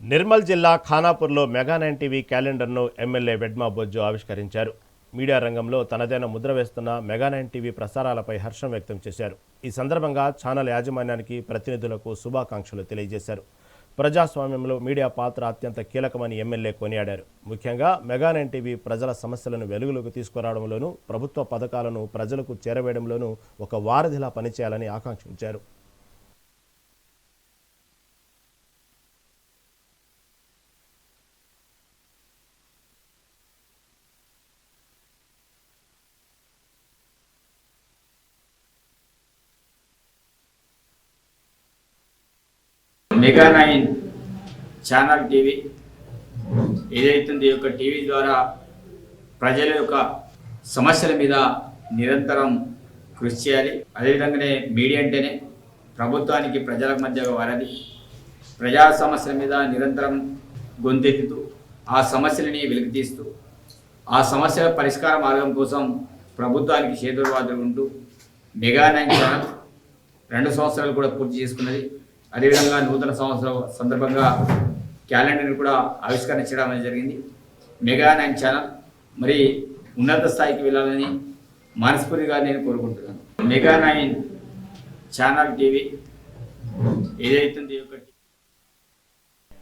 నిర్మల్ జిల్లా ఖానాపూర్లో mega nine TV క్యాలెండర్ను ఎమ్మెల్యే వెడ్మా బొజ్జు ఆవిష్కరించారు. మీడియా రంగంలో తనదైన ముద్ర వేస్తున్న మెగా నైన్ టీవీ ప్రసారాలపై హర్షం వ్యక్తం చేశారు. ఈ సందర్భంగా ఛానల్ యాజమాన్యానికి ప్రతినిధులకు శుభాకాంక్షలు తెలియజేశారు. ప్రజాస్వామ్యంలో మీడియా పాత్ర అత్యంత కీలకమని ఎమ్మెల్యే కొనియాడారు. ముఖ్యంగా మెగా నైన్ టీవీ ప్రజల సమస్యలను వెలుగులోకి తీసుకురావడంలోనూ ప్రభుత్వ పథకాలను ప్రజలకు చేరవేయడంలోనూ ఒక వారధిలా పనిచేయాలని ఆకాంక్షించారు. మెగా నైన్ ఛానల్ టీవీ ఏదైతుంది ఈ యొక్క టీవీ ద్వారా ప్రజల యొక్క సమస్యల మీద నిరంతరం కృషి చేయాలి. అదేవిధంగానే మీడియా అంటేనే ప్రభుత్వానికి ప్రజల మధ్య వారది. ప్రజా సమస్యల మీద నిరంతరం గొంతెత్తుతూ ఆ సమస్యలని వెలికితీస్తూ ఆ సమస్యల పరిష్కార మార్గం కోసం ప్రభుత్వానికి చేతుర్వాదులు ఉంటూ మెగా నైన్ ఛానల్ రెండు సంవత్సరాలు కూడా పూర్తి చేసుకున్నది. అదేవిధంగా నూతన సంవత్సరం సందర్భంగా క్యాలెండర్ని కూడా ఆవిష్కరించడం అనేది జరిగింది. Mega nine channel. మరి ఉన్నత స్థాయికి వెళ్ళాలని మనస్ఫూర్తిగా నేను కోరుకుంటున్నాను. మెగా నైన్ ఛానల్ టీవీ ఏదైతుంది ఒకటి